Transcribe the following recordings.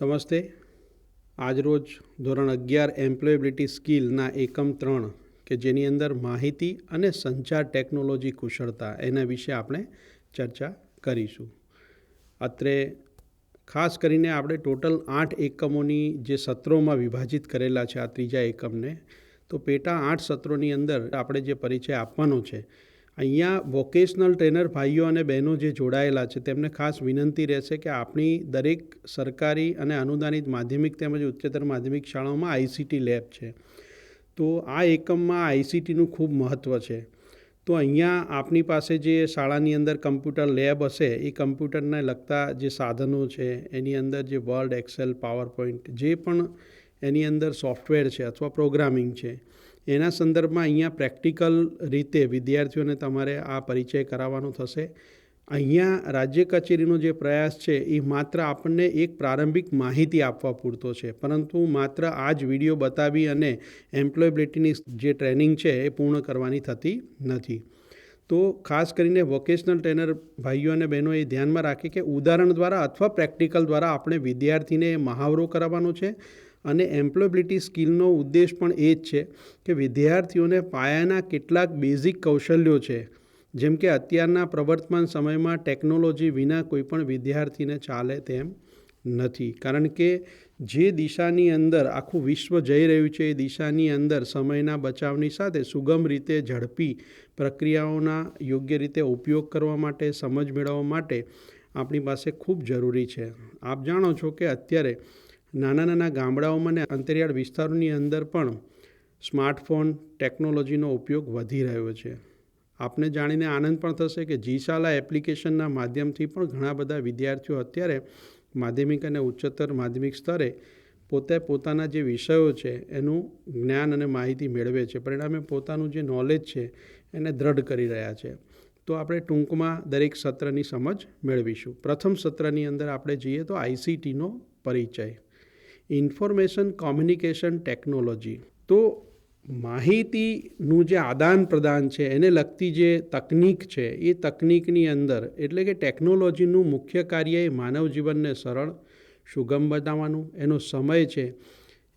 નમસ્તે. આજરોજ ધોરણ અગિયાર એમ્પ્લોયેબિલિટી સ્કિલના એકમ ત્રણ કે જેની અંદર માહિતી અને સંચાર ટેકનોલોજી કુશળતા એના વિશે આપણે ચર્ચા કરીશું. અત્રે ખાસ કરીને આપણે ટોટલ આઠ એકમોની જે સત્રોમાં વિભાજિત કરેલા છે આ ત્રીજા એકમને, તો પેટા આઠ સત્રોની અંદર આપણે જે પરિચય આપવાનો છે અહીંયા વોકેશનલ ટ્રેનર ભાઈઓ અને બહેનો જે જોડાયેલા છે, તેમને ખાસ વિનંતી રહેશે કે આપણી દરેક સરકારી અને અનુદાનિત માધ્યમિક તેમજ ઉચ્ચતર માધ્યમિક શાળાઓમાં આઈસીટી લેબ છે. તો આ એકમમાં આઈસીટીનું ખૂબ મહત્ત્વ છે. તો અહીંયા આપની પાસે જે શાળાની અંદર કમ્પ્યુટર લેબ હશે, એ કમ્પ્યુટરને લગતા જે સાધનો છે, એની અંદર જે વર્ડ, એક્સેલ પાવર પોઈન્ટ જે પણ એની અંદર સોફ્ટવેર છે અથવા પ્રોગ્રામિંગ છે એના સંદર્ભમાં અહીંયા પ્રેક્ટિકલ રીતે વિદ્યાર્થીઓને તમારે આ પરિચય કરાવવાનો થશે. અહીંયા રાજ્ય કચેરીનો જે પ્રયાસ છે, એ માત્ર આપણને એક પ્રારંભિક માહિતી આપવા પૂરતો છે. પરંતુ માત્ર આ જ વીડિયો બતાવી અને એમ્પ્લોયબિલિટીની જે ટ્રેનિંગ છે, એ પૂર્ણ કરવાની થતી નથી. તો ખાસ કરીને વોકેશનલ ટ્રેનર ભાઈઓ અને બહેનો એ ધ્યાનમાં રાખે કે ઉદાહરણ દ્વારા અથવા પ્રેક્ટિકલ દ્વારા આપણે વિદ્યાર્થીને મહાવરો કરાવવાનો છે. અને એમ્પ્લોયબિલિટી સ્કિલનો ઉદ્દેશ પણ એ જ છે કે વિદ્યાર્થીઓને પાયાના કેટલાક બેઝિક કૌશલ્યો છે. જેમ કે અત્યારના પ્રવર્તમાન સમયમાં ટેકનોલોજી વિના કોઈપણ વિદ્યાર્થીને ચાલે તેમ નથી. કારણ કે જે દિશાની અંદર આખું વિશ્વ જઈ રહ્યું છે, એ દિશાની અંદર સમયના બચાવની સાથે સુગમ રીતે ઝડપી પ્રક્રિયાઓના યોગ્ય રીતે ઉપયોગ કરવા માટે, સમજ મેળવવા માટે આપણી પાસે ખૂબ જરૂરી છે. આપ જાણો છો કે અત્યારે નાના નાના ગામડાઓમાં ને અંતરિયાળ વિસ્તારોની અંદર પણ સ્માર્ટફોન ટેકનોલોજીનો ઉપયોગ વધી રહ્યો છે. આપને જાણીને આનંદ પણ થશે કે જીશાલા એપ્લિકેશનના માધ્યમથી પણ ઘણા બધા વિદ્યાર્થીઓ અત્યારે માધ્યમિક અને ઉચ્ચતર માધ્યમિક સ્તરે પોતે પોતાના જે વિષયો છે એનું જ્ઞાન અને માહિતી મેળવે છે. પરિણામે પોતાનું જે નોલેજ છે એને દ્રઢ કરી રહ્યા છે. તો આપણે ટૂંકમાં દરેક સત્રની સમજ મેળવીશું. પ્રથમ સત્રની અંદર આપણે જઈએ તો આઈસીટીનો પરિચય. Information communication technology. તો માહિતીનું જે આદાન પ્રદાન છે, એને લગતી જે તકનિક છે, એ તકનિકની અંદર એટલે કે ટેકનોલોજીનું મુખ્ય કાર્ય એ માનવ જીવનને સરળ, સુગમ બનાવવાનું, એનો સમય છે,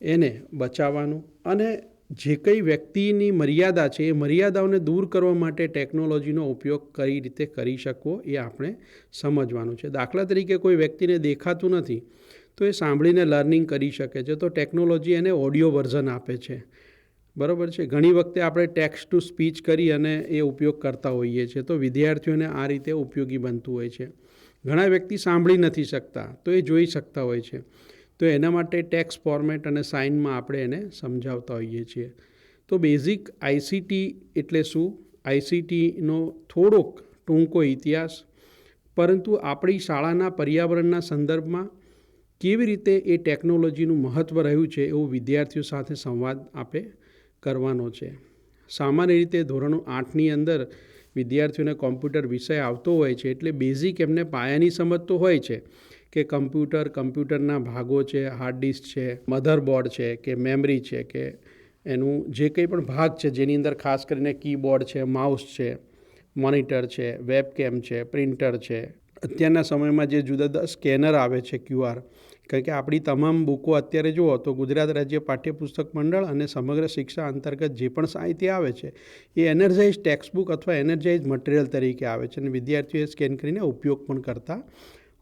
એને બચાવવાનું અને જે કંઈ વ્યક્તિની મર્યાદા છે, એ મર્યાદાઓને દૂર કરવા માટે ટેકનોલોજીનો ઉપયોગ કઈ રીતે કરી શકવો એ આપણે સમજવાનું છે. દાખલા તરીકે કોઈ વ્યક્તિને દેખાતું નથી તો એ સાંભળીને લર્નિંગ કરી શકે છે. તો ટેકનોલોજી એને ઓડિયો વર્ઝન આપે છે. બરાબર છે? ઘણી વખતે આપણે ટેક્સ્ટ ટુ સ્પીચ કરી અને એ ઉપયોગ કરતા હોઈએ છીએ. તો વિદ્યાર્થીઓને આ રીતે ઉપયોગી બનતું હોય છે. ઘણા વ્યક્તિ સાંભળી નથી શકતા, તો એ જોઈ શકતા હોય છે. તો એના માટે ટેક્સ ફોર્મેટ અને સાઇનમાં આપણે એને સમજાવતા હોઈએ છીએ. તો બેઝિક આઈસીટી એટલે શું? આઈસીટીનો થોડોક ટૂંકો ઇતિહાસ. પરંતુ આપણી શાળાના પર્યાવરણના સંદર્ભમાં કેવી રીતે એ ટેકનોલોજીનું મહત્ત્વ રહ્યું છે એવું વિદ્યાર્થીઓ સાથે સંવાદ આપે કરવાનો છે. સામાન્ય રીતે ધોરણ આઠની અંદર વિદ્યાર્થીઓને કોમ્પ્યુટર વિષય આવતો હોય છે એટલે બેઝિક એમને પાયાની સમજ તો હોય છે કે કમ્પ્યુટર કમ્પ્યુટરના ભાગો છે, હાર્ડ ડિસ્ક છે, મધરબોર્ડ છે, કે મેમરી છે, કે એનું જે કંઈ પણ ભાગ છે જેની અંદર ખાસ કરીને કીબોર્ડ છે, માઉસ છે, મોનિટર છે, વેબકેમ છે, પ્રિન્ટર છે. અત્યારના સમયમાં જે જુદા જુદા સ્કેનર આવે છે ક્યુઆર કારણ કે આપણી તમામ બુકો અત્યારે જુઓ તો ગુજરાત રાજ્ય પાઠ્યપુસ્તક મંડળ અને સમગ્ર શિક્ષા અંતર્ગત જે પણ સાહિત્ય આવે છે, એ એનર્જાઇઝ ટેક્સ્ટબુક અથવા એનર્જાઇઝ મટીરિયલ તરીકે આવે છે અને વિદ્યાર્થીઓએ સ્કેન કરીને ઉપયોગ પણ કરતા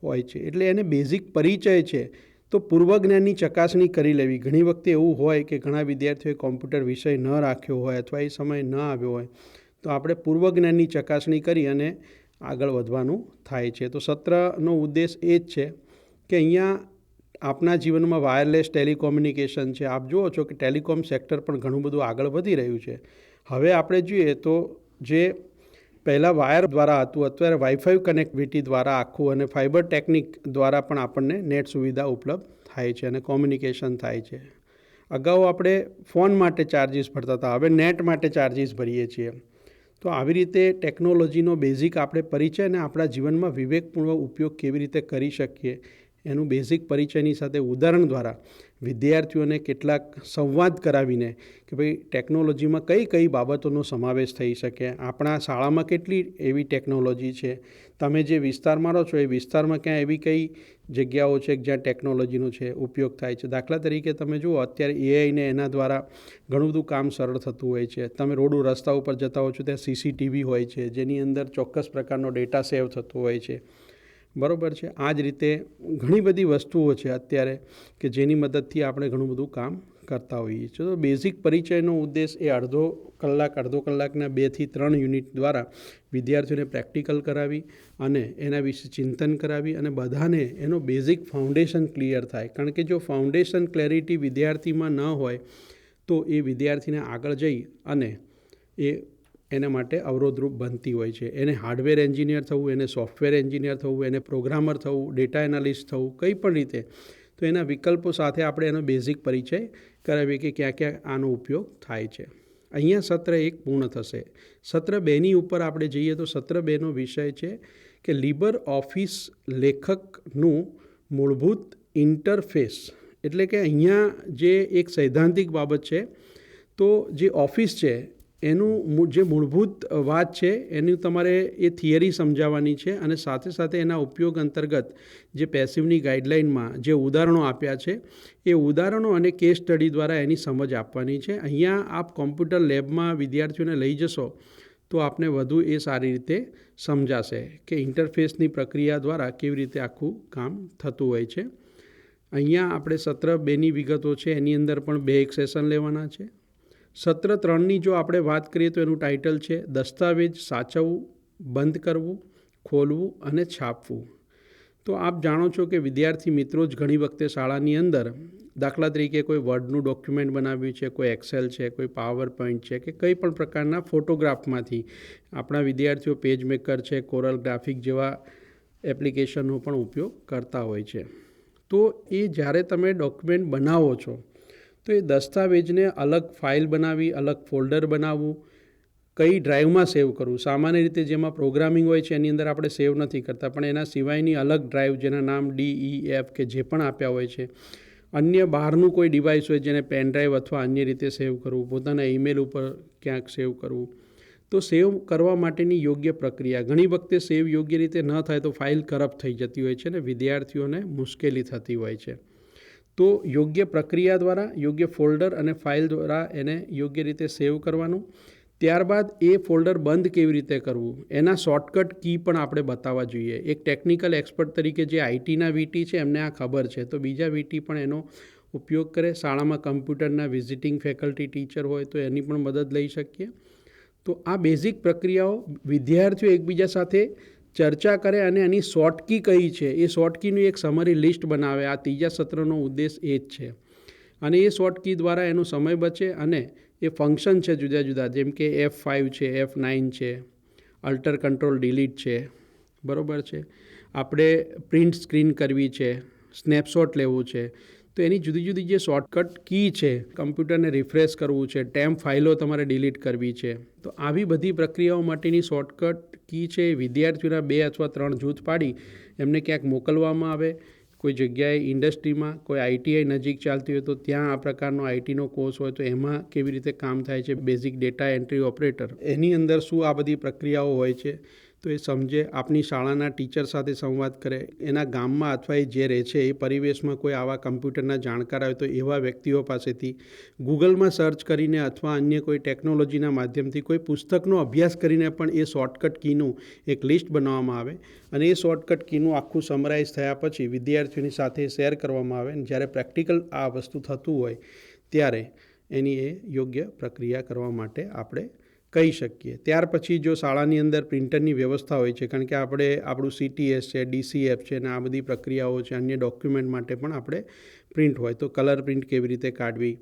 હોય છે. એટલે એને બેઝિક પરિચય છે તો પૂર્વજ્ઞાનની ચકાસણી કરી લેવી. ઘણી વખતે એવું હોય કે ઘણા વિદ્યાર્થીઓએ કોમ્પ્યુટર વિષય ન રાખ્યો હોય અથવા એ સમય ન આવ્યો હોય, તો આપણે પૂર્વજ્ઞાનની ચકાસણી કરી અને આગળ વધવાનું થાય છે. તો સત્રનો ઉદ્દેશ એ જ છે કે અહીંયા આપના જીવનમાં વાયરલેસ ટેલિકોમ્યુનિકેશન છે. આપ જુઓ છો કે ટેલિકોમ સેક્ટર પણ ઘણું બધું આગળ વધી રહ્યું છે. હવે આપણે જોઈએ તો જે પહેલાં વાયર દ્વારા હતું, અત્યારે વાઈફાઈ કનેક્ટિવિટી દ્વારા આખું અને ફાઇબર ટેકનિક દ્વારા પણ આપણને નેટ સુવિધા ઉપલબ્ધ થાય છે અને કોમ્યુનિકેશન થાય છે. અગાઉ આપણે ફોન માટે ચાર્જિસ ભરતા હતા, હવે નેટ માટે ચાર્જિસ ભરીએ છીએ. તો આવી રીતે ટેકનોલોજીનો બેઝિક આપણે પરિચય અને આપણા જીવનમાં વિવેકપૂર્વક ઉપયોગ કેવી રીતે કરી શકીએ એનું બેઝિક પરિચયની સાથે ઉદાહરણ દ્વારા વિદ્યાર્થીઓને કેટલાક સંવાદ કરાવીને કે ભાઈ ટેકનોલોજીમાં કઈ કઈ બાબતોનો સમાવેશ થઈ શકે, આપણા શાળામાં કેટલી એવી ટેકનોલોજી છે, તમે જે વિસ્તારમાં રહો છો એ વિસ્તારમાં ક્યાં એવી કઈ જગ્યાઓ છે કે જ્યાં ટેકનોલોજીનો છે ઉપયોગ થાય છે. દાખલા તરીકે તમે જુઓ, અત્યારે એઆઈને એના દ્વારા ઘણું બધું કામ સરળ થતું હોય છે. તમે રોડ રસ્તા ઉપર જતા હો છો, ત્યાં સીસીટીવી હોય છે, જેની અંદર ચોક્કસ પ્રકારનો ડેટા સેવ થતો હોય છે. બરાબર છે? આ જ રીતે ઘણી બધી વસ્તુઓ છે અત્યારે કે જેની મદદથી આપણે ઘણું બધું કામ કરતા હોઈએ છીએ. તો બેઝિક પરિચયનો ઉદ્દેશ એ અડધો કલાક, અડધો કલાકના બેથી ત્રણ યુનિટ દ્વારા વિદ્યાર્થીઓને પ્રેક્ટિકલ કરાવી અને એના વિશે ચિંતન કરાવી અને બધાને એનો બેઝિક ફાઉન્ડેશન ક્લિયર થાય. કારણ કે જો ફાઉન્ડેશન ક્લેરિટી વિદ્યાર્થીમાં ન હોય, તો એ વિદ્યાર્થીને આગળ જઈ અને એ એના માટે અવરોધરૂપ બનતી હોય છે. એને હાર્ડવેર એન્જિનિયર થવું, એને સોફ્ટવેર એન્જિનિયર થવું, એને પ્રોગ્રામર થવું, ડેટા એનાલિસ્ટ થવું, કંઈ પણ રીતે. તો એના વિકલ્પો સાથે આપણે એનો બેઝિક પરિચય કરાવીએ કે ક્યાં ક્યાં આનો ઉપયોગ થાય છે. અહીંયા સત્ર એક પૂર્ણ થશે. સત્ર બેની ઉપર આપણે જઈએ તો સત્ર બેનો વિષય છે કે લીબર ઓફિસ લેખકનું મૂળભૂત ઇન્ટરફેસ. એટલે કે અહીંયા જે એક સૈદ્ધાંતિક બાબત છે, તો જે ઓફિસ છે એનું જે મૂળભૂત વાત છે, એની તમારે એ થિયરી સમજાવવાની છે અને સાથે સાથે એના ઉપયોગ અંતર્ગત જે પેસિવની ગાઈડલાઇનમાં જે ઉદાહરણો આપ્યા છે, એ ઉદાહરણો અને કેસ સ્ટડી દ્વારા એની સમજ આપવાની છે. અહીંયા આપ કોમ્પ્યુટર લેબમાં વિદ્યાર્થીઓને લઈ જશો, તો આપને વધુ એ સારી રીતે સમજાશે કે ઇન્ટરફેસની પ્રક્રિયા દ્વારા કેવી રીતે આખું કામ થતું હોય છે. અહીંયા આપણે સત્ર બેની વિગતો છે, એની અંદર પણ બે એક સેશન લેવાના છે. સત્ર ત્રણની જો આપણે વાત કરીએ તો એનું ટાઇટલ છે દસ્તાવેજ સાચવવું, બંધ કરવું, ખોલવું અને છાપવું. તો આપ જાણો છો કે વિદ્યાર્થી મિત્રો જ ઘણી વખતે શાળાની અંદર દાખલા તરીકે કોઈ વર્ડનું ડોક્યુમેન્ટ બનાવ્યું છે, કોઈ એક્સેલ છે, કોઈ પાવર પોઈન્ટ છે કે કંઈ પણ પ્રકારના ફોટોગ્રાફમાંથી. આપણા વિદ્યાર્થીઓ પેજ મેકર છે, કોરલ ગ્રાફિક જેવા એપ્લિકેશનનો પણ ઉપયોગ કરતા હોય છે. તો એ જ્યારે તમે ડોક્યુમેન્ટ બનાવો છો તો એ દસ્તાવેજને અલગ ફાઇલ બનાવી, અલગ ફોલ્ડર બનાવવું, કઈ ડ્રાઈવમાં સેવ કરવું. સામાન્ય રીતે જેમાં પ્રોગ્રામિંગ હોય છે, એની અંદર આપણે સેવ નથી કરતા, પણ એના સિવાયની અલગ ડ્રાઈવ જેના નામ ડી ઈ એફ કે જે પણ આપ્યા હોય છે. અન્ય બહારનું કોઈ ડિવાઇસ હોય જેને પેન ડ્રાઈવ અથવા અન્ય રીતે સેવ કરવું, પોતાના ઈમેલ ઉપર ક્યાંક સેવ કરવું. તો સેવ કરવા માટેની યોગ્ય પ્રક્રિયા. ઘણી વખતે સેવ યોગ્ય રીતે ન થાય તો ફાઇલ કરપ્ટ થઈ જતી હોય છે અને વિદ્યાર્થીઓને મુશ્કેલી થતી હોય છે. તો યોગ્ય પ્રક્રિયા દ્વારા, યોગ્ય ફોલ્ડર અને ફાઇલ દ્વારા એને યોગ્ય રીતે સેવ કરવાનું. ત્યારબાદ એ ફોલ્ડર બંધ કેવી રીતે કરવું? એના શોર્ટકટ કી પણ આપણે બતાવવા જોઈએ. એક ટેકનિકલ એક્સપર્ટ તરીકે જે આઈટીના વીટી છે, એમને આ ખબર છે. તો બીજા વીટી પણ એનો ઉપયોગ કરે. શાળામાં કમ્પ્યુટરના વિઝિટિંગ ફેકલ્ટી ટીચર હોય તો એની પણ મદદ લઈ શકીએ. તો આ બેઝિક પ્રક્રિયાઓ વિદ્યાર્થીઓ એકબીજા સાથે ચર્ચા કરે અને એની શોર્ટ કી કઈ છે? એ શોર્ટ કીનું એક સમરી લિસ્ટ બનાવે. આ ત્રીજા સત્રનો ઉદ્દેશ એ જ છે. અને એ શોર્ટ કી દ્વારા એનો સમય બચે અને એ ફંક્શન છે જુદા જુદા. જેમ કે એફ ફાઇવ છે એફ નાઇન છે અલ્ટર કંટ્રોલ ડિલીટ છે. બરાબર છે? આપણે પ્રિન્ટ સ્ક્રીન કરવી છે સ્નેપશોટ લેવું છે. તો એની જુદી જુદી જે શોર્ટકટ કી છે, કમ્પ્યુટરને રિફ્રેશ કરવું છે ટેમ્પ ફાઇલો તમારે ડિલીટ કરવી છે. તો આવી બધી પ્રક્રિયાઓ માટેની શોર્ટકટ કી છે એ વિદ્યાર્થીઓના બે અથવા ત્રણ જૂથ પાડી એમને ક્યાંક મોકલવામાં આવે. કોઈ જગ્યાએ ઇન્ડસ્ટ્રીમાં કોઈ આઈટીઆઈ નજીક ચાલતી હોય તો ત્યાં આ પ્રકારનો આઈટીનો કોર્સ હોય તો એમાં કેવી રીતે કામ થાય છે, બેઝિક ડેટા એન્ટ્રી ઓપરેટર. એની અંદર શું આ બધી પ્રક્રિયાઓ હોય છે? તો એ સમજે આપની શાળાના ટીચર સાથે સંવાદ કરે. એના ગામમાં અથવા એ જે રહે છે, એ પરિવેશમાં કોઈ આવા કમ્પ્યુટરના જાણકાર આવે તો એવા વ્યક્તિઓ પાસેથી ગૂગલમાં સર્ચ કરીને અથવા અન્ય કોઈ ટેકનોલોજીના માધ્યમથી કોઈ પુસ્તકનો અભ્યાસ કરીને પણ એ શોર્ટકટ કીનું એક લિસ્ટ બનાવવામાં આવે. અને એ શોર્ટકટ કીનું આખું સમરાઇઝ થયા પછી વિદ્યાર્થીઓની સાથે શેર કરવામાં આવે અને જ્યારે પ્રેક્ટિકલ આ વસ્તુ થતું હોય ત્યારે એની એ યોગ્ય પ્રક્રિયા કરવા માટે આપણે કહી શકીએ. ત્યાર પછી જો શાળાની અંદર પ્રિન્ટરની વ્યવસ્થા હોય છે, કારણ કે આપણે આપણું સીટીએસ છે ડીસીએફ છે અને આ બધી પ્રક્રિયાઓ છે, અન્ય ડોક્યુમેન્ટ માટે પણ આપણે પ્રિન્ટ હોય. તો કલર પ્રિન્ટ કેવી રીતે કાઢવી,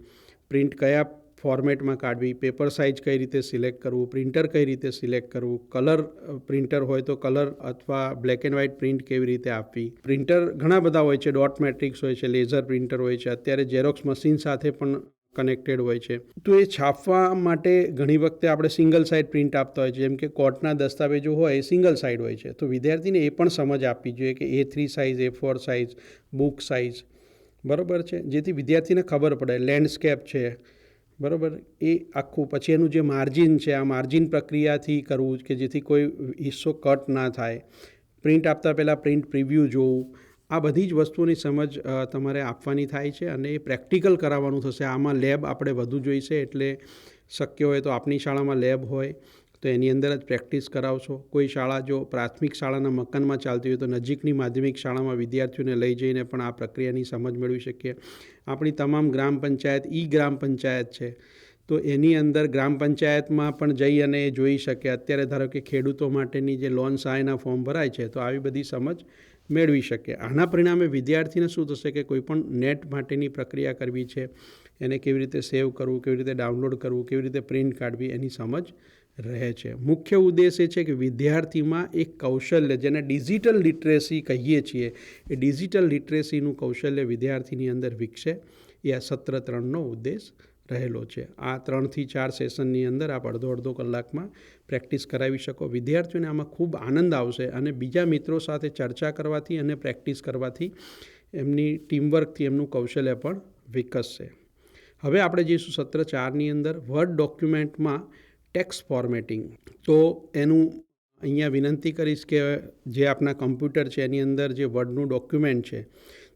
પ્રિન્ટ કયા ફોર્મેટમાં કાઢવી પેપર સાઇઝ કઈ રીતે સિલેક્ટ કરવું પ્રિન્ટર કઈ રીતે સિલેક્ટ કરવું કલર પ્રિન્ટર હોય તો કલર અથવા બ્લેક એન્ડ વ્હાઇટ પ્રિન્ટ કેવી રીતે આપવી. પ્રિન્ટર ઘણા બધા હોય છે ડોટ મેટ્રિક્સ હોય છે લેઝર પ્રિન્ટર હોય છે, અત્યારે ઝેરોક્સ મશીન સાથે પણ કનેક્ટેડ હોય છે. તો એ છાપવા માટે ઘણી વખતે આપણે સિંગલ સાઇડ પ્રિન્ટ આપતા હોય છે. જેમ કે કોર્ટના દસ્તાવેજો હોય એ સિંગલ સાઇડ હોય છે. તો વિદ્યાર્થીને એ પણ સમજ આપવી જોઈએ કે A three size A four size book size બરાબર છે? જેથી વિદ્યાર્થીને ખબર પડે. લેન્ડસ્કેપ છે. બરાબર? એ આખું પછી એનું જે માર્જિન છે, આ માર્જિન પ્રક્રિયાથી કરવું કે જેથી કોઈ હિસ્સો કટ ના થાય. પ્રિન્ટ આપતા પહેલાં પ્રિન્ટ પ્રિવ્યૂ જોવું. આ બધી જ વસ્તુઓની સમજ તમારે આપવાની થાય છે અને એ પ્રેક્ટિકલ કરાવવાનું થશે. આમાં લેબ આપણે વધુ જોઈશે એટલે શક્ય હોય તો આપની શાળામાં લેબ હોય તો એની અંદર જ પ્રેક્ટિસ કરાવશો. કોઈ શાળા જો પ્રાથમિક શાળાના મકાનમાં ચાલતી હોય તો નજીકની માધ્યમિક શાળામાં વિદ્યાર્થીઓને લઈ જઈને પણ આ પ્રક્રિયાની સમજ મેળવી શકીએ. આપણી તમામ ગ્રામ પંચાયત ઈ ગ્રામ પંચાયત છે. તો એની અંદર ગ્રામ પંચાયતમાં પણ જઈ અને એ જોઈ શકે. અત્યારે ધારો કે ખેડૂતો માટેની જે લોન સહાયના ફોર્મ ભરાય છે, તો આવી બધી સમજ મેળવી શકે. આના પરિણામે વિદ્યાર્થીને શું થશે કે કોઈપણ નેટ માટેની પ્રક્રિયા કરવી છે, એને કેવી રીતે સેવ કરવું, કેવી રીતે ડાઉનલોડ કરવું, કેવી રીતે પ્રિન્ટ કાઢવી, એની સમજ રહે છે. મુખ્ય ઉદ્દેશ એ છે કે વિદ્યાર્થીમાં એક કૌશલ્ય, જેને ડિજિટલ લિટરેસી કહીએ છીએ, એ ડિજિટલ લિટરેસીનું કૌશલ્ય વિદ્યાર્થીની અંદર વિકસે. એ આ સત્ર ત્રણનો ઉદ્દેશ રહેલો છે. આ ત્રણથી ચાર સેશનની અંદર આપ અડધો અડધો કલાકમાં પ્રેક્ટિસ કરાવી શકો. વિદ્યાર્થીઓને આમાં ખૂબ આનંદ આવશે અને બીજા મિત્રો સાથે ચર્ચા કરવાથી અને પ્રેક્ટિસ કરવાથી એમની ટીમવર્કથી એમનું કૌશલ્ય પણ વિકસશે. હવે આપણે જઈશું સત્ર ચારની અંદર વર્ડ ડોક્યુમેન્ટમાં ટેક્સ ફોર્મેટિંગ. તો એનું અહીંયા વિનંતી કરીશ કે જે આપણા કમ્પ્યુટર છે એની અંદર જે વર્ડનું ડોક્યુમેન્ટ છે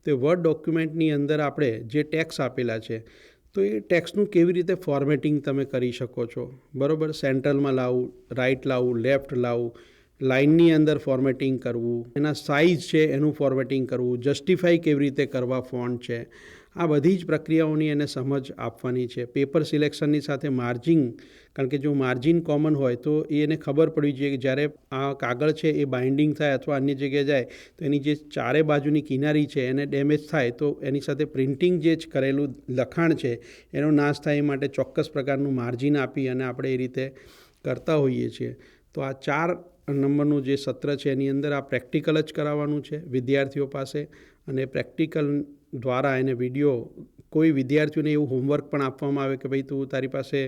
તે વર્ડ ડોક્યુમેન્ટની અંદર આપણે જે ટેક્સ આપેલા છે તો એ ટેક્સનું કેવી રીતે ફોર્મેટિંગ તમે કરી શકો છો? બરાબર? સેન્ટ્રલમાં લાવવું રાઇટ લાવવું લેફ્ટ લાવવું લાઇનની અંદર ફોર્મેટિંગ કરવું, એના સાઇઝ છે એનું ફોર્મેટિંગ કરવું જસ્ટિફાઈ કેવી રીતે કરવા ફોન્ટ છે, આ બધી જ પ્રક્રિયાઓની એને સમજ આપવાની છે. પેપર સિલેક્શનની સાથે માર્જિન કારણ કે જો માર્જિન કોમન હોય તો એને ખબર પડવી જોઈએ કે જ્યારે આ કાગળ છે એ બાઇન્ડિંગ થાય અથવા અન્ય જગ્યાએ જાય, તો એની જે ચારે બાજુની કિનારી છે એને ડેમેજ થાય, તો એની સાથે પ્રિન્ટિંગ જ કરેલું લખાણ છે, એનો નાશ થાય એ માટે ચોક્કસ પ્રકારનું માર્જિન આપી અને આપણે એ રીતે કરતા હોઈએ છીએ. તો આ ચાર નંબરનું જે સત્ર છે, એની અંદર આ પ્રેક્ટિકલ જ કરાવવાનું છે વિદ્યાર્થીઓ પાસે અને પ્રેક્ટિકલ દ્વારા એને વીડિયો કોઈ વિદ્યાર્થીઓને એવું હોમવર્ક પણ આપવામાં આવે કે ભાઈ તું તારી પાસે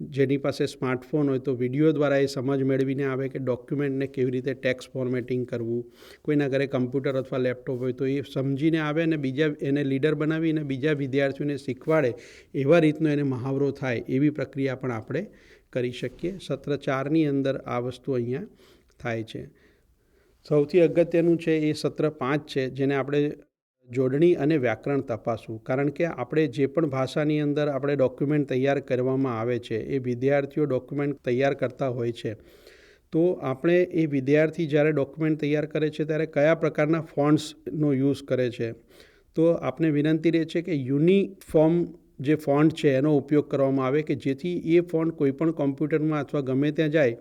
જેની પાસે સ્માર્ટફોન હોય તો વીડિયો દ્વારા એ સમજ મેળવીને આવે કે ડોક્યુમેન્ટને કેવી રીતે ટેક્સ ફોર્મેટિંગ કરવું, કોઈના ઘરે કમ્પ્યુટર અથવા લેપટોપ હોય તો એ સમજીને આવે અને બીજા એને લીડર બનાવીને બીજા વિદ્યાર્થીઓને શીખવાડે એવા રીતનો એને મહાવરો થાય એવી પ્રક્રિયા પણ આપણે કરી શકીએ. સત્ર ચારની અંદર આ વસ્તુ અહીંયા થાય છે. સૌથી અગત્યનું છે એ સત્ર પાંચ છે, જેને આપણે જોડણી અને વ્યાકરણ તપાસવું. કારણ કે આપણે જે પણ ભાષાની અંદર આપણે ડોક્યુમેન્ટ તૈયાર કરવામાં આવે છે, એ વિદ્યાર્થીઓ ડોક્યુમેન્ટ તૈયાર કરતા હોય છે. તો આપણે એ વિદ્યાર્થી જ્યારે ડોક્યુમેન્ટ તૈયાર કરે છે, ત્યારે કયા પ્રકારના ફોન્ટ્સનો યુઝ કરે છે? તો આપણે વિનંતી રહે છે કે યુનિફોર્મ જે ફોન્ટ છે, એનો ઉપયોગ કરવામાં આવે કે જેથી એ ફોન્ટ કોઈપણ કોમ્પ્યુટરમાં અથવા ગમે ત્યાં જાય,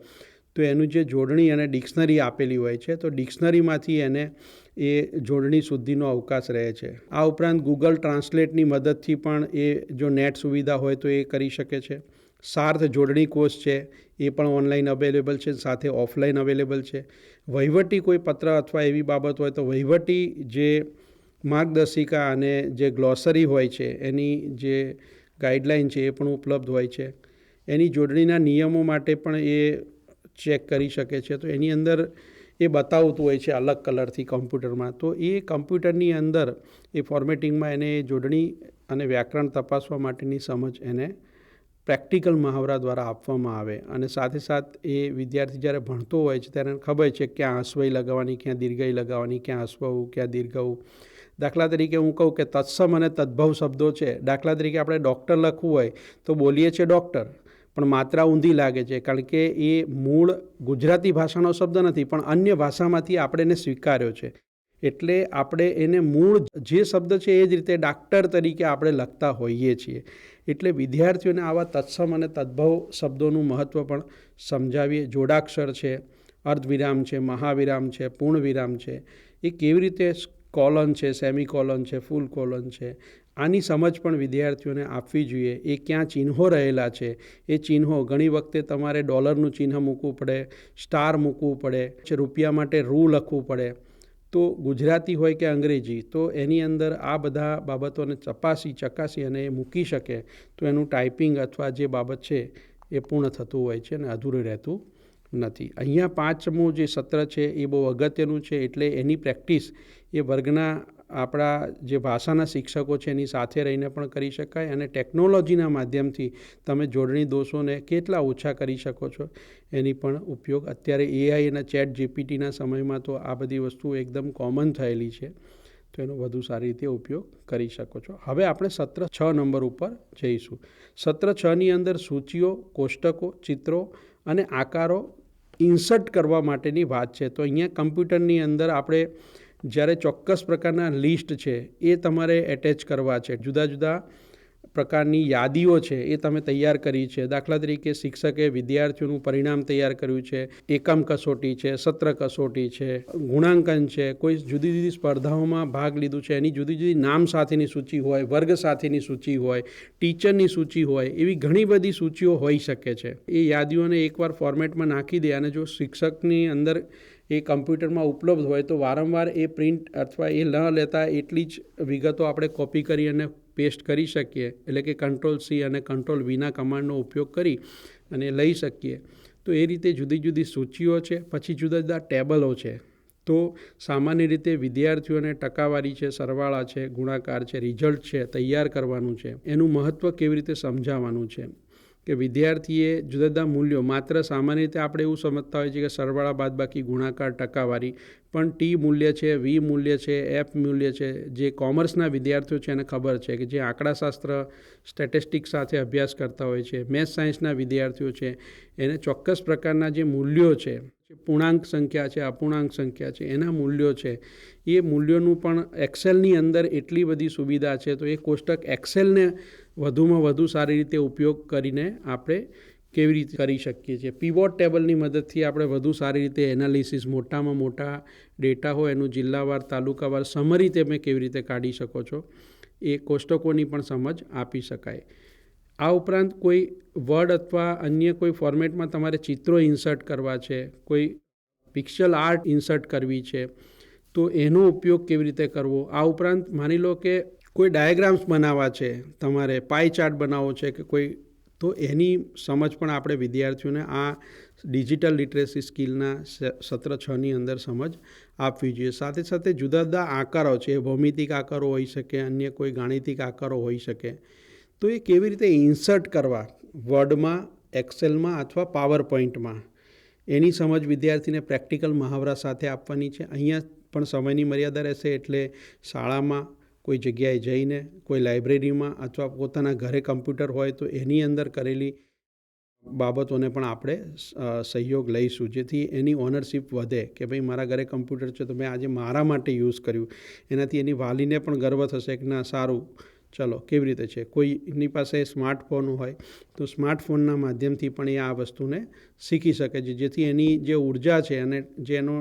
તો એનું જે જોડણી અને ડિક્શનરી આપેલી હોય છે, તો ડિક્શનરીમાંથી એને એ જોડણી સુધીનો અવકાશ રહે છે. આ ઉપરાંત ગૂગલ ટ્રાન્સલેટની મદદથી પણ એ જો નેટ સુવિધા હોય તો એ કરી શકે છે. સાર્થ જોડણી કોર્સ છે, એ પણ ઓનલાઈન અવેલેબલ છે, સાથે ઓફલાઈન અવેલેબલ છે. વહીવટી કોઈ પત્ર અથવા એવી બાબત હોય તો વહીવટી જે માર્ગદર્શિકા અને જે ગ્લોસરી હોય છે, એની જે ગાઈડલાઈન છે એ પણ ઉપલબ્ધ હોય છે. એની જોડણીના નિયમો માટે પણ એ ચેક કરી શકે છે. તો એની અંદર એ બતાવતું હોય છે અલગ કલરથી કમ્પ્યુટરમાં. તો એ કમ્પ્યુટરની અંદર એ ફોર્મેટિંગમાં એને જોડણી અને વ્યાકરણ તપાસવા માટેની સમજ એને પ્રેક્ટિકલ મહાવરા દ્વારા આપવામાં આવે. અને સાથે સાથ એ વિદ્યાર્થી જ્યારે ભણતો હોય છે ત્યારે ખબર છે ક્યાં હસવઈ લગાવવાની, ક્યાં દીર્ઘઈ લગાવવાની, ક્યાં હસવવું ક્યાં દીર્ઘવું. દાખલા તરીકે હું કહું કે તત્સમ અને તદ્ભવ શબ્દો છે. દાખલા તરીકે આપણે ડૉક્ટર લખવું હોય તો બોલીએ છીએ ડૉક્ટર. પણ માત્રા ઊંધી લાગે છે, કારણ કે એ મૂળ ગુજરાતી ભાષાનો શબ્દ નથી, પણ અન્ય ભાષામાંથી આપણે એને સ્વીકાર્યો છે. એટલે આપણે એને મૂળ જે શબ્દ છે એ જ રીતે ડાક્ટર તરીકે આપણે લખતા હોઈએ છીએ. એટલે વિદ્યાર્થીઓને આવા તત્સમ અને તદ્ભવ શબ્દોનું મહત્ત્વ પણ સમજાવીએ. જોડાક્ષર છે, અર્ધવિરામ છે, મહાવિરામ છે પૂર્ણ વિરામ છે. એ કેવી રીતે કોલન છે સેમી કોલન છે, ફૂલ કોલન છે આની સમજ પણ વિદ્યાર્થીઓને આપવી જોઈએ. એ ક્યાં ચિહ્નો રહેલા છે? એ ચિહ્નો ઘણી વખતે તમારે ડોલરનું ચિહ્ન મૂકવું પડે, સ્ટાર મૂકવું પડે રૂપિયા માટે રૂ લખવું પડે. તો ગુજરાતી હોય કે અંગ્રેજી, તો એની અંદર આ બધા બાબતોને ચપાસી, ચકાસી અને એ મૂકી શકે. તો એનું ટાઈપિંગ અથવા જે બાબત છે એ પૂર્ણ થતું હોય છે અને અધૂરું રહેતું નથી. અહીંયા પાંચમું જે સત્ર છે એ બહુ અગત્યનું છે એટલે એની પ્રેક્ટિસ એ વર્ગના આપણા જે ભાષાના શિક્ષકો છે એની સાથે રહીને પણ કરી શકાય અને ટેકનોલોજીના માધ્યમથી તમે જોડણી દોષોને કેટલા ઓછા કરી શકો છો એની પણ ઉપયોગ. અત્યારે એઆઈ અને ચેટ જીપીટીના સમયમાં તો આ બધી વસ્તુઓ એકદમ કોમન થયેલી છે. તો એનો વધુ સારી રીતે ઉપયોગ કરી શકો છો. હવે આપણે સત્ર છ નંબર ઉપર જઈશું. સત્ર છની અંદર સૂચિઓ, કોષ્ટકો, ચિત્રો અને આકારો ઇન્સર્ટ કરવા માટેની વાત છે. તો અહીંયા કમ્પ્યુટરની અંદર આપણે જ્યારે ચોક્કસ પ્રકારના લિસ્ટ છે એ તમારે એટેચ કરવા છે. જુદા જુદા પ્રકારની યાદીઓ છે એ તમે તૈયાર કરી છે. દાખલા તરીકે શિક્ષકે વિદ્યાર્થીઓનું પરિણામ તૈયાર કર્યું છે. એકમ કસોટી છે, સત્ર કસોટી છે, ગુણાંકન છે, કોઈ જુદી જુદી સ્પર્ધાઓમાં ભાગ લીધું છે. એની જુદી જુદી નામ સાથેની સૂચિ હોય, વર્ગ સાથેની સૂચિ હોય, ટીચરની સૂચિ હોય, એવી ઘણી બધી સૂચિઓ હોઈ શકે છે. એ યાદીઓને એકવાર ફોર્મેટમાં નાખી દે અને જો શિક્ષકની અંદર એ કમ્પ્યુટરમાં ઉપલબ્ધ હોય તો વારંવાર એ પ્રિન્ટ અથવા એ ન લેતા એટલી જ વિગતો આપણે કોપી કરી અને પેસ્ટ કરી શકીએ, એટલે કે કંટ્રોલ સી અને કંટ્રોલ વીના કમાન્ડનો ઉપયોગ કરી અને લઈ શકીએ. તો એ રીતે જુદી જુદી સૂચિઓ છે, પછી જુદા જુદા ટેબલો છે. તો સામાન્ય રીતે વિદ્યાર્થીઓને ટકાવારી છે, સરવાળા છે, ગુણાકાર છે રિઝલ્ટ છે, તૈયાર કરવાનું છે. એનું મહત્ત્વ કેવી રીતે સમજાવવાનું છે? કે વિદ્યાર્થીએ જુદા જુદા મૂલ્યો, માત્ર સામાન્ય રીતે આપણે એવું સમજતા હોઈએ છીએ કે સરવાળા બાદબાકી ગુણાકાર ટકાવારી, પણ ટી મૂલ્ય છે, વી મૂલ્ય છે, એફ મૂલ્ય છે, જે કોમર્સના વિદ્યાર્થીઓ છે એને ખબર છે કે જે આંકડાશાસ્ત્ર, સ્ટેટિસ્ટિક્સ સાથે અભ્યાસ કરતા હોય છે, મેથ્સ સાયન્સના વિદ્યાર્થીઓ છે, એને ચોક્કસ પ્રકારના જે મૂલ્યો છે પૂર્ણાંક સંખ્યા છે, અપૂર્ણાંક સંખ્યા છે, એના મૂલ્યો છે, એ મૂલ્યોનું પણ એક્સેલની અંદર એટલી બધી સુવિધા છે, તો એ કોષ્ટક એક્સેલને વધુમાં વધુ સારી રીતે ઉપયોગ કરીને આપણે કેવી રીતે કરી શકીએ છીએ. પીવોટ ટેબલની મદદથી આપણે વધુ સારી રીતે એનાલિસિસ મોટામાં મોટા ડેટા હોય, એનું જિલ્લાવાર, તાલુકાવાર સમરી તમે કેવી રીતે કાઢી શકો છો, એ કોષ્ટકોની પણ સમજ આપી શકાય. આ ઉપરાંત કોઈ વર્ડ અથવા અન્ય કોઈ ફોર્મેટમાં તમારે ચિત્રો ઇન્સર્ટ કરવા છે, કોઈ પિક્ચર આર્ટ ઇન્સર્ટ કરવી છે, તો એનો ઉપયોગ કેવી રીતે કરવો? આ ઉપરાંત માની લો કે કોઈ ડાયાગ્રામ્સ બનાવવા છે, તમારે પાઈ ચાર્ટ બનાવવો છે કે કોઈ, તો એની સમજ પણ આપણે વિદ્યાર્થીઓને આ ડિજિટલ લિટરેસી સ્કિલના સત્ર છની અંદર સમજ આપવી જોઈએ. સાથે સાથે જુદા જુદા આકારો છે ભૌમિતિક આકારો હોઈ શકે, અન્ય કોઈ ગાણિતિક આકારો હોઈ શકે. તો એ કેવી રીતે ઇન્સર્ટ કરવા? વર્ડમાં, એક્સેલમાં અથવા પાવર પોઈન્ટમાં એની સમજ વિદ્યાર્થીને પ્રેક્ટિકલ મહાવરા સાથે આપવાની છે. અહીંયા પણ સમયની મર્યાદા રહેશે એટલે શાળામાં કોઈ જગ્યાએ જઈને કોઈ લાઇબ્રેરીમાં અથવા પોતાના ઘરે કમ્પ્યુટર હોય તો એની અંદર કરેલી બાબતોને પણ આપણે સહયોગ લઈશું. જેથી એની ઓનરશિપ વધે કે ભાઈ મારા ઘરે કમ્પ્યુટર છે તો મેં આજે મારા માટે યુઝ કર્યું. એનાથી એની વાલીને પણ ગર્વ થશે કે ના, સારું, ચલો, કેવી રીતે છે? કોઈની પાસે સ્માર્ટફોન હોય તો સ્માર્ટફોનના માધ્યમથી પણ એ આ વસ્તુને શીખી શકે છે. જેથી એની જે ઊર્જા છે અને જે એનો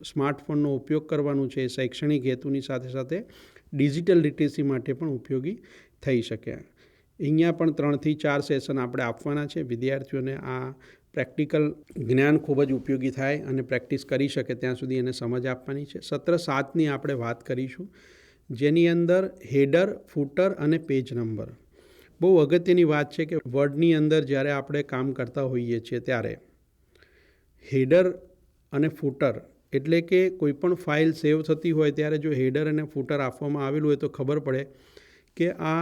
સ્માર્ટફોનનો ઉપયોગ કરવાનું છે એ શૈક્ષણિક હેતુની સાથે સાથે ડિજિટલ લિટરેસી માટે પણ ઉપયોગી થઈ શકે. અહીંયા પણ ત્રણથી ચાર સેશન આપણે આપવાના છે. વિદ્યાર્થીઓને આ પ્રેક્ટિકલ જ્ઞાન ખૂબ જ ઉપયોગી થાય અને પ્રેક્ટિસ કરી શકે ત્યાં સુધી એને સમજ આપવાની છે. સત્ર સાતની આપણે વાત કરીશું, જેની અંદર હેડર, ફૂટર અને પેજ નંબર. બહુ અગત્યની વાત છે કે વર્ડની અંદર જ્યારે આપણે કામ કરતા હોઈએ છીએ ત્યારે હેડર અને ફૂટર એટલે કે કોઈપણ ફાઇલ સેવ થતી હોય ત્યારે જો હેડર અને ફૂટર આપવામાં આવેલું હોય તો ખબર પડે કે આ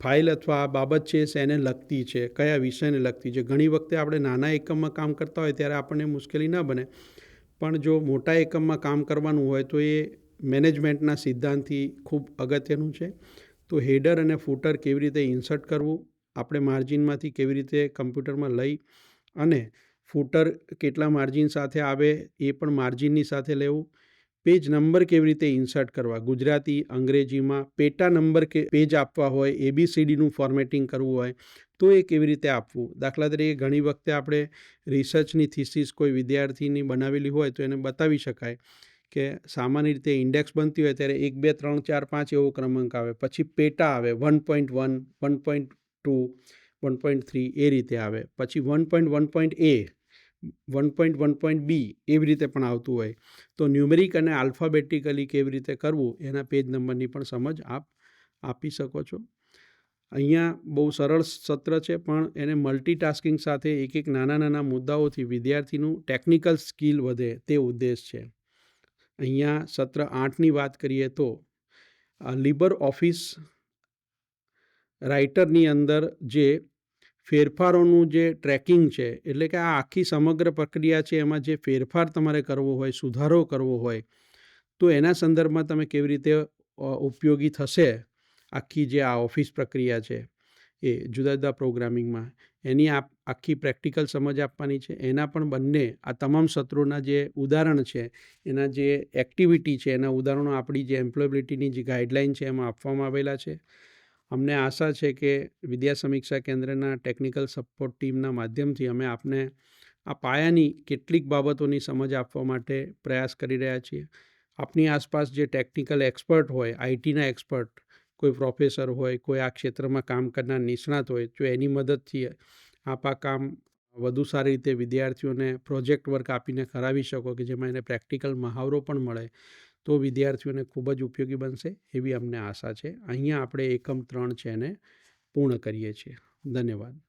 ફાઇલ અથવા આ બાબત છે શેને લગતી છે, કયા વિષયને લગતી છે. ઘણી વખતે આપણે નાના એકમમાં કામ કરતા હોય ત્યારે આપણને મુશ્કેલી ન બને. પણ જો મોટા એકમમાં કામ કરવાનું હોય તો એ મેનેજમેન્ટના સિદ્ધાંતથી ખૂબ અગત્યનું છે. તો હેડર અને ફૂટર કેવી રીતે ઇન્સર્ટ કરવું, આપણે માર્જિનમાંથી કેવી રીતે કમ્પ્યુટરમાં લઈ અને ફૂટર કેટલા માર્જિન સાથે આવે એ પણ માર્જિનની સાથે લેવું. પેજ નંબર કેવી રીતે ઇન્સર્ટ કરવા? ગુજરાતી, અંગ્રેજીમાં પેટા નંબર કે પેજ આપવા હોય એબીસીડીનું ફોર્મેટિંગ કરવું હોય, તો એ કેવી રીતે આપવું? દાખલા તરીકે ઘણી વખતે આપણે રિસર્ચની થિસિસ કોઈ વિદ્યાર્થીની બનાવેલી હોય તો એને બતાવી શકાય કે સામાન્ય રીતે ઇન્ડેક્સ બનતી હોય ત્યારે એક, બે, ત્રણ, ચાર, પાંચ એવો ક્રમાંક આવે. પછી પેટા આવે one point one one point two one point three એ રીતે આવે. પછી one point one point A, one point one point B એવી રીતે પણ આવતું હોય. તો ન્યુમેરિક અને આલ્ફાબેટિકલી કેવી રીતે કરવું એના પેજ નંબરની પણ સમજ આપ આપી શકો છો. અહીંયા બહુ સરળ સત્ર છે, પણ એને મલ્ટીટાસ્કિંગ સાથે એક એક નાના નાના મુદ્દાઓથી વિદ્યાર્થીનું ટેકનિકલ સ્કિલ વધે તે ઉદ્દેશ છે. અહીંયા સત્ર આઠની વાત કરીએ તો લિબર ઓફિસ રાઇટરની અંદર જે ફેરફારોનું જે ટ્રેકિંગ છે, એટલે કે આ આખી સમગ્ર પ્રક્રિયા છે, એમાં જે ફેરફાર તમારે કરવો હોય, સુધારો કરવો હોય, તો એના સંદર્ભમાં તમે કેવી રીતે ઉપયોગી થશે આખી જે આ ઓફિસ પ્રક્રિયા છે, એ જુદા જુદા પ્રોગ્રામિંગમાં? એની આપ, આખી પ્રેક્ટિકલ સમજ આપવાની છે, એના પણ બંને, આ તમામ સત્રોના જે ઉદાહરણ છે, એના જે એક્ટિવિટી છે, એના ઉદાહરણો આપણી જે એમ્પ્લોયબિલિટીની જે ગાઈડલાઇન છે, એમાં આપવામાં આવેલા છે. અમને આશા છે કે વિદ્યા સમીક્ષા કેન્દ્રના ટેકનિકલ સપોર્ટ ટીમના માધ્યમથી અમે આપને આ પાયાની કેટલીક બાબતોની સમજ આપવા માટે પ્રયાસ કરી રહ્યા છીએ. આપની આસપાસ જે ટેકનિકલ એક્સપર્ટ હોય, આઈટીના એક્સપર્ટ, કોઈ પ્રોફેસર હોય, કોઈ આ ક્ષેત્રમાં કામ કરનાર નિષ્ણાત હોય, જો એની મદદથી આપ આ કામ વધુ સારી રીતે વિદ્યાર્થીઓને પ્રોજેક્ટ વર્ક આપીને કરાવી શકો કે જેમાં એને પ્રેક્ટિકલ મહાવરો પણ મળે તો વિદ્યાર્થીઓને ખૂબ જ ઉપયોગી બનશે એવી અમને આશા છે. અહીંયા આપણે એકમ ત્રણ છે એને પૂર્ણ કરીએ છીએ. ધન્યવાદ.